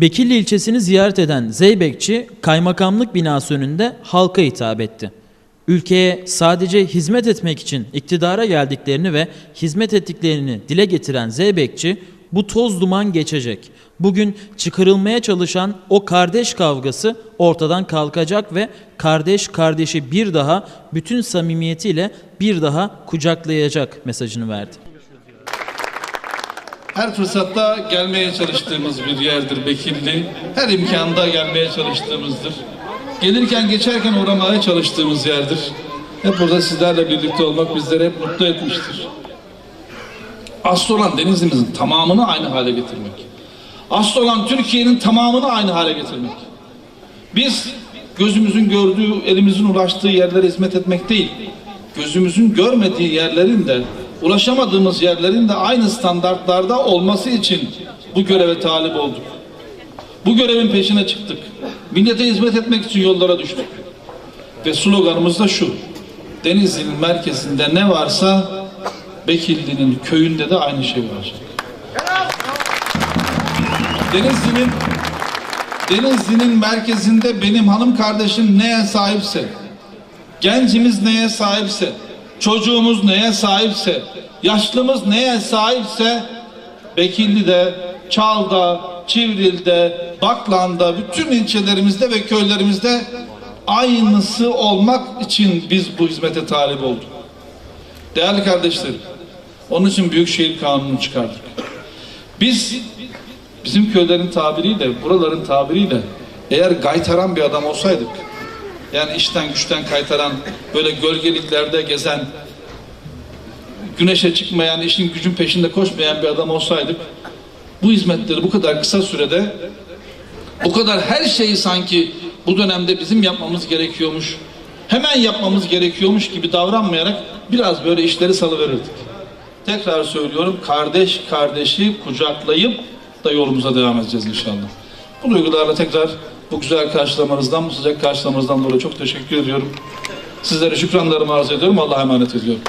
Bekirli ilçesini ziyaret eden Zeybekçi, kaymakamlık binası önünde halka hitap etti. Ülkeye sadece hizmet etmek için iktidara geldiklerini ve hizmet ettiklerini dile getiren Zeybekçi, bu toz duman geçecek. Bugün çıkarılmaya çalışan o kardeş kavgası ortadan kalkacak ve kardeş kardeşi bir daha bütün samimiyetiyle bir daha kucaklayacak mesajını verdi. Her fırsatta gelmeye çalıştığımız bir yerdir Bekirli. Her imkanda gelmeye çalıştığımızdır. Gelirken geçerken uğramaya çalıştığımız yerdir. Hep burada sizlerle birlikte olmak bizleri hep mutlu etmiştir. Asıl olan denizimizin tamamını aynı hale getirmek. Asıl olan Türkiye'nin tamamını aynı hale getirmek. Biz gözümüzün gördüğü, elimizin ulaştığı yerlere hizmet etmek değil, gözümüzün görmediği yerlerin de, ulaşamadığımız yerlerin de aynı standartlarda olması için bu göreve talip olduk. Bu görevin peşine çıktık. Millete hizmet etmek için yollara düştük. Ve sloganımız da şu. Denizli'nin merkezinde ne varsa Bekirli'nin köyünde de aynı şey olacak. Denizli'nin Denizli'nin merkezinde benim hanım kardeşim neye sahipse, gencimiz neye sahipse, çocuğumuz neye sahipse, yaşlımız neye sahipse, Bekirli'de, Çal'da, Çivril'de, Baklan'da, bütün ilçelerimizde ve köylerimizde aynısı olmak için biz bu hizmete talip olduk. Değerli kardeşlerim, onun için Büyükşehir Kanunu çıkardık. Biz bizim köylerin tabiriyle, buraların tabiriyle eğer gaytaran bir adam olsaydık, yani işten güçten kaytaran, böyle gölgeliklerde gezen, güneşe çıkmayan, işin gücün peşinde koşmayan bir adam olsaydık, bu hizmetleri bu kadar kısa sürede, bu kadar her şeyi sanki bu dönemde bizim yapmamız gerekiyormuş, hemen yapmamız gerekiyormuş gibi davranmayarak biraz böyle işleri salıverirdik. Tekrar söylüyorum, kardeş kardeşi kucaklayıp da yolumuza devam edeceğiz inşallah. Bu duygularla tekrar bu güzel karşılamanızdan, bu sıcak karşılamanızdan dolayı çok teşekkür ediyorum. Sizlere şükranlarımı arz ediyorum. Allah'a emanet ediyorum.